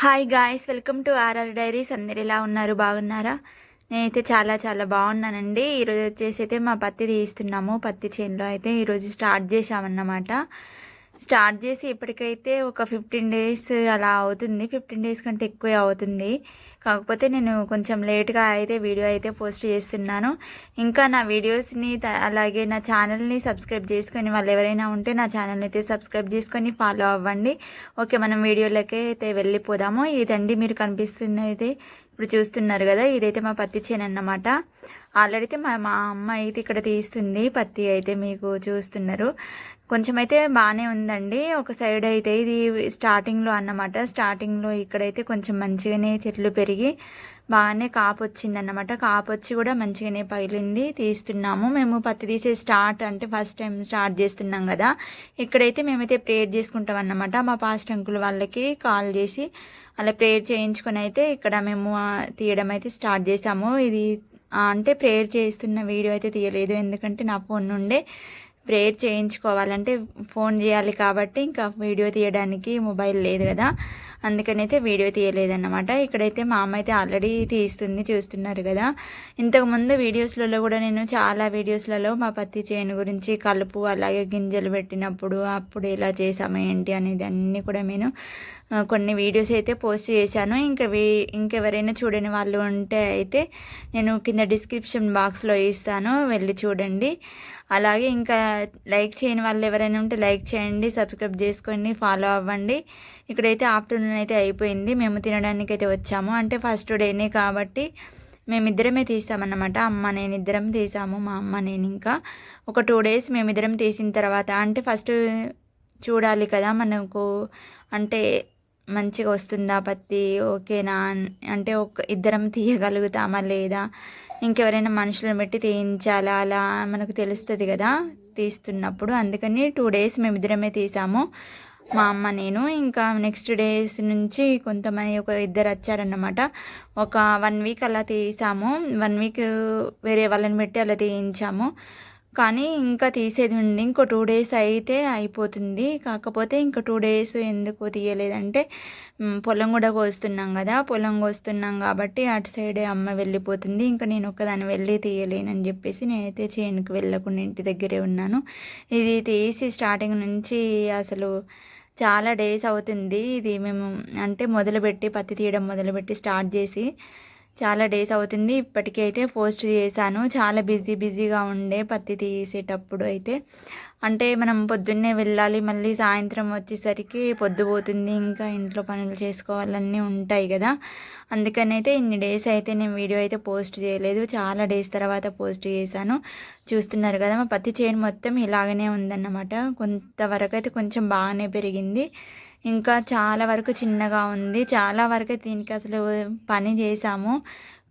Hi guys welcome to RR diaries అందరు ఎలా ఉన్నారు? బాగున్నారా? నేనైతే చాలా చాలా బాగున్నానండి. ఈరోజు వచ్చేసి అయితే మా పత్తి తీస్తున్నాము. పత్తి చేనులో అయితే ఈరోజు స్టార్ట్ చేసామన్నమాట స్టార్ట్ చేసి ఇప్పటికైతే ఒక ఫిఫ్టీన్ డేస్ అలా అవుతుంది. ఫిఫ్టీన్ డేస్ కంటే ఎక్కువే అవుతుంది. కాకపోతే నేను కొంచెం లేట్గా అయితే వీడియో అయితే పోస్ట్ చేస్తున్నాను. ఇంకా నా వీడియోస్ని అలాగే నా ఛానల్ని సబ్స్క్రైబ్ చేసుకొని వాళ్ళు ఎవరైనా ఉంటే నా ఛానల్ని అయితే సబ్స్క్రైబ్ చేసుకొని ఫాలో అవ్వండి. ఓకే మనం వీడియోలకే అయితే వెళ్ళిపోదాము. ఇదండి మీరు కనిపిస్తున్నది. ఇప్పుడు చూస్తున్నారు కదా ఇదైతే మా పత్తి చేను అన్నమాట. ఆల్రెడీ మా మా అమ్మ అయితే ఇక్కడ తీస్తుంది పత్తి అయితే మీకు చూస్తున్నారు. కొంచెం అయితే బాగానే ఉందండి. ఒక సైడ్ అయితే ఇది స్టార్టింగ్లో అన్నమాట. స్టార్టింగ్లో ఇక్కడైతే కొంచెం మంచిగానే చెట్లు పెరిగి బాగానే కాపు వచ్చిందన్నమాట. కాపు వచ్చి కూడా మంచిగానే పగిలింది. తీస్తున్నాము. మేము పత్తి తీసే స్టార్ట్ అంటే ఫస్ట్ టైం స్టార్ట్ చేస్తున్నాం కదా. ఇక్కడైతే మేమైతే ప్రేయర్ చేసుకుంటాం అన్నమాట. మా పాస్ట్ అంకుల్ వాళ్ళకి కాల్ చేసి అలా ప్రేయర్ చేయించుకొని అయితే ఇక్కడ మేము తీయడం అయితే స్టార్ట్ చేసాము. ఇది అంటే ప్రేయర్ చేస్తున్న వీడియో అయితే తీయలేదు. ఎందుకంటే నా ఫోన్ నుండే ప్రేయర్ చేయించుకోవాలంటే ఫోన్ చేయాలి కాబట్టి ఇంకా వీడియో తీయడానికి మొబైల్ లేదు కదా. అందుకని అయితే వీడియో తీయలేదన్నమాట. ఇక్కడైతే మా అమ్మ అయితే ఆల్రెడీ తీస్తుంది చూస్తున్నారు కదా. ఇంతకుముందు వీడియోస్లలో కూడా నేను చాలా వీడియోస్లలో మా పత్తి చేను గురించి కలుపు అలాగే గింజలు పెట్టినప్పుడు అప్పుడు ఎలా చేసాము ఏంటి అనేది అన్నీ కూడా నేను కొన్ని వీడియోస్ అయితే పోస్ట్ చేశాను. ఇంకా వీ ఇంకెవరైనా చూడని వాళ్ళు ఉంటే అయితే నేను కింద డిస్క్రిప్షన్ బాక్స్లో ఇస్తాను. వెళ్ళి చూడండి. అలాగే ఇంకా లైక్ చేయని వాళ్ళు ఎవరైనా ఉంటే లైక్ చేయండి సబ్స్క్రైబ్ చేసుకొని ఫాలో అవ్వండి. ఇక్కడైతే ఆఫ్టర్నూన్ అయితే అయిపోయింది. మేము తినడానికి అయితే వచ్చాము. అంటే ఫస్ట్ డేనే కాబట్టి మేమిద్దరమే తీసామన్నమాట. అమ్మ నేను ఇద్దరం తీసాము. మా అమ్మ నేను ఇంకా. ఒక టూ డేస్ మేమిద్దరం తీసిన తర్వాత అంటే ఫస్ట్ చూడాలి కదా మనకు అంటే మంచిగా వస్తుందా పత్తి? ఓకేనా అంటే ఒక ఇద్దరం తీయగలుగుతామా లేదా? ఇంకెవరైనా మనుషులను పెట్టి తీయించాలా? అలా మనకు తెలుస్తుంది కదా తీస్తున్నప్పుడు. అందుకని టూ డేస్ మేము ఇద్దరమే తీసాము. మా అమ్మ నేను. ఇంకా నెక్స్ట్ డేస్ నుంచి కొంతమంది ఒక ఇద్దరు వచ్చారన్నమాట. ఒక వన్ వీక్ అలా తీసాము. వన్ వీక్ వేరే వాళ్ళని పెట్టి అలా తీయించాము. కానీ ఇంకా తీసేది ఉంది ఇంకో టూ డేస్ అయితే అయిపోతుంది. కాకపోతే ఇంకా టూ డేస్ ఎందుకు తీయలేదంటే పొలం కూడా కోస్తున్నాం కదా. పొలం కోస్తున్నాం కాబట్టి అటు సైడే అమ్మ వెళ్ళిపోతుంది. ఇంకా నేను ఒక్కదాన్ని వెళ్ళి తీయలేనని చెప్పేసి నేనైతే చేనుకు వెళ్ళకుండా ఇంటి దగ్గరే ఉన్నాను. ఇది తీసి స్టార్టింగ్ నుంచి అసలు చాలా డేస్ అవుతుంది. ఇది మేము అంటే మొదలుపెట్టి పత్తి తీయడం మొదలుపెట్టి స్టార్ట్ చేసి చాలా డేస్ అవుతుంది. ఇప్పటికీ అయితే పోస్ట్ చేశాను. చాలా బిజీ బిజీగా ఉండే పత్తి తీసేటప్పుడు అయితే. అంటే మనం పొద్దున్నే వెళ్ళాలి మళ్ళీ సాయంత్రం వచ్చేసరికి పొద్దుపోతుంది ఇంకా ఇంట్లో పనులు చేసుకోవాలన్నీ ఉంటాయి కదా. అందుకని అయితే ఇన్ని డేస్ అయితే నేను వీడియో అయితే పోస్ట్ చేయలేదు. చాలా డేస్ తర్వాత పోస్ట్ చేశాను. చూస్తున్నారు కదా మా పత్తి చేను మొత్తం ఇలాగనే ఉందన్నమాట. కొంతవరకు అయితే కొంచెం బాగానే పెరిగింది. ఇంకా చాలా వరకు చిన్నగా ఉంది. చాలా వరకు దీనికి అసలు పని చేసాము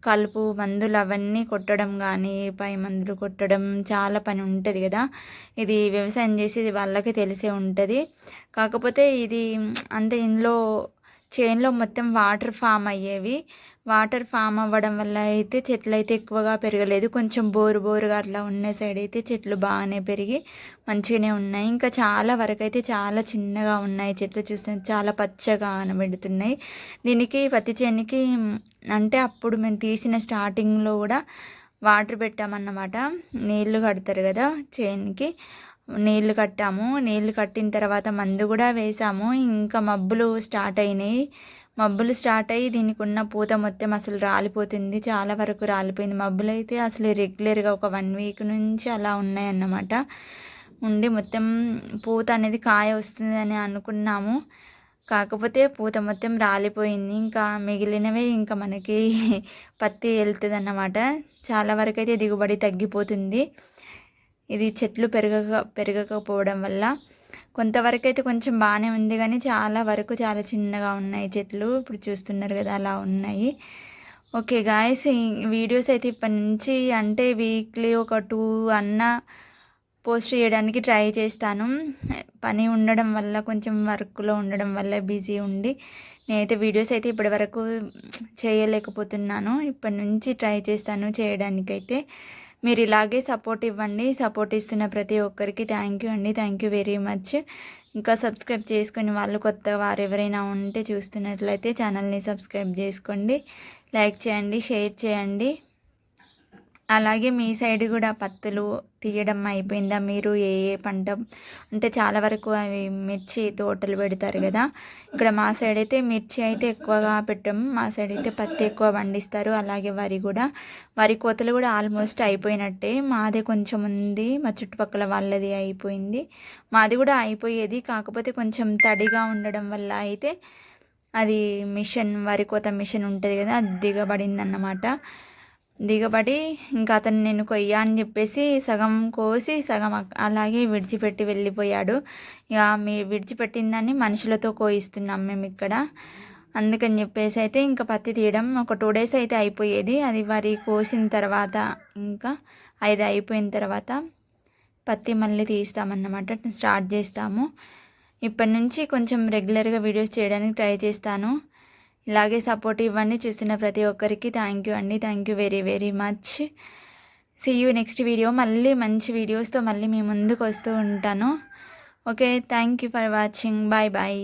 కలుపు మందులు అవన్నీ కొట్టడం కానీ పై మందులు కొట్టడం చాలా పని ఉంటుంది కదా ఇది వ్యవసాయం చేసేది వాళ్ళకి తెలిసే ఉంటుంది. కాకపోతే ఇది అంటే ఇందులో చేన్లో మొత్తం వాటర్ ఫామ్ అయ్యేవి. వాటర్ ఫామ్ అవ్వడం వల్ల అయితే చెట్లు అయితే ఎక్కువగా పెరగలేదు. కొంచెం బోరు బోరుగా అట్లా ఉన్న సైడ్ అయితే చెట్లు బాగానే పెరిగి మంచిగానే ఉన్నాయి. ఇంకా చాలా వరకు అయితే చాలా చిన్నగా ఉన్నాయి చెట్లు చూస్తే చాలా పచ్చగా కనబెడుతున్నాయి దీనికి పత్తి చేనికి అంటే అప్పుడు మేము తీసిన స్టార్టింగ్లో కూడా వాటర్ పెట్టామన్నమాట. నీళ్ళు కడతారు కదా చేనికి. నీళ్ళు కట్టాము. నీళ్ళు కట్టిన తర్వాత మందు కూడా వేసాము. ఇంకా మబ్బులు స్టార్ట్ అయినాయి. మబ్బులు స్టార్ట్ అయ్యి దీనికి ఉన్న పూత మొత్తం అసలు రాలిపోతుంది. చాలా వరకు రాలిపోయింది. మబ్బులు అయితే అసలు రెగ్యులర్గా ఒక వన్ వీక్ నుంచి అలా ఉన్నాయన్నమాట. ఉండి మొత్తం పూత అనేది కాయ వస్తుందని అనుకున్నాము. కాకపోతే పూత మొత్తం రాలిపోయింది. ఇంకా మిగిలినవే ఇంకా మనకి పత్తి వెళ్తుంది అన్నమాట చాలా వరకు అయితే దిగుబడి తగ్గిపోతుంది. ఇది చెట్లు పెరగక పెరగకపోవడం వల్ల. కొంతవరకు అయితే కొంచెం బాగానే ఉంది కానీ చాలా వరకు చాలా చిన్నగా ఉన్నాయి చెట్లు. ఇప్పుడు చూస్తున్నారు కదా అలా ఉన్నాయి. ఓకే గాయస్ వీడియోస్ అయితే ఇప్పటి నుంచి అంటే వీక్లీ ఒక టూ అన్న పోస్ట్ చేయడానికి ట్రై చేస్తాను. పని ఉండడం వల్ల కొంచెం వర్క్లో ఉండడం వల్ల బిజీ ఉండి నేనైతే వీడియోస్ అయితే ఇప్పటి వరకు చేయలేకపోతున్నాను. ఇప్పటి నుంచి ట్రై చేస్తాను చేయడానికైతే. మీరు ఇలాగే సపోర్ట్ ఇవ్వండి. సపోర్ట్ ఇస్తున్న ప్రతి ఒక్కరికి థ్యాంక్ యూ అండి. థ్యాంక్ యూ వెరీ మచ్ ఇంకా సబ్స్క్రైబ్ చేసుకుని వాళ్ళు కొత్త వారు ఎవరైనా ఉంటే చూస్తున్నట్లయితే ఛానల్ని సబ్స్క్రైబ్ చేసుకోండి. లైక్ చేయండి షేర్ చేయండి. అలాగే మీ సైడ్ కూడా పత్తులు తీయడం అయిపోయిందా? మీరు ఏ ఏ పంట అంటే చాలా వరకు అవి మిర్చి తోటలు పెడతారు కదా. ఇక్కడ మా సైడ్ అయితే మిర్చి అయితే ఎక్కువగా పెట్టాము మా సైడ్ అయితే పత్తి ఎక్కువ పండిస్తారు. అలాగే వరి కూడా. వరి కోతలు కూడా ఆల్మోస్ట్ అయిపోయినట్టే. మాదే కొంచెం ఉంది. మా చుట్టుపక్కల వాళ్ళది అయిపోయింది. మాది కూడా అయిపోయేది. కాకపోతే కొంచెం తడిగా ఉండడం వల్ల అయితే అది మిషన్ వరి కోత మిషన్ ఉంటుంది కదా అది దిగబడింది అన్నమాట దిగబడి ఇంకా అతను నేను కొయ్యా అని చెప్పేసి సగం కోసి సగం అలాగే విడిచిపెట్టి వెళ్ళిపోయాడు. ఇక మీ విడిచిపెట్టిందని మనుషులతో కోయిస్తున్నాం మేము ఇక్కడ. అందుకని చెప్పేసి అయితే ఇంకా పత్తి తీయడం ఒక టూ డేస్ అయితే అయిపోయేది. అది వరి కోసిన తర్వాత ఇంకా ఐదు అయిపోయిన తర్వాత పత్తి మళ్ళీ తీస్తామన్నమాట స్టార్ట్ చేస్తాము. ఇప్పటి నుంచి కొంచెం రెగ్యులర్గా వీడియోస్ చేయడానికి ట్రై చేస్తాను. ఇలాగే సపోర్ట్ ఇవ్వండి. చూస్తున్న ప్రతి ఒక్కరికి థ్యాంక్ యూ అండి. Thank you very very much. See you next video మళ్ళీ మంచి వీడియోస్తో మళ్ళీ మీ ముందుకు వస్తూ ఉంటాను. Okay thank you for watching bye bye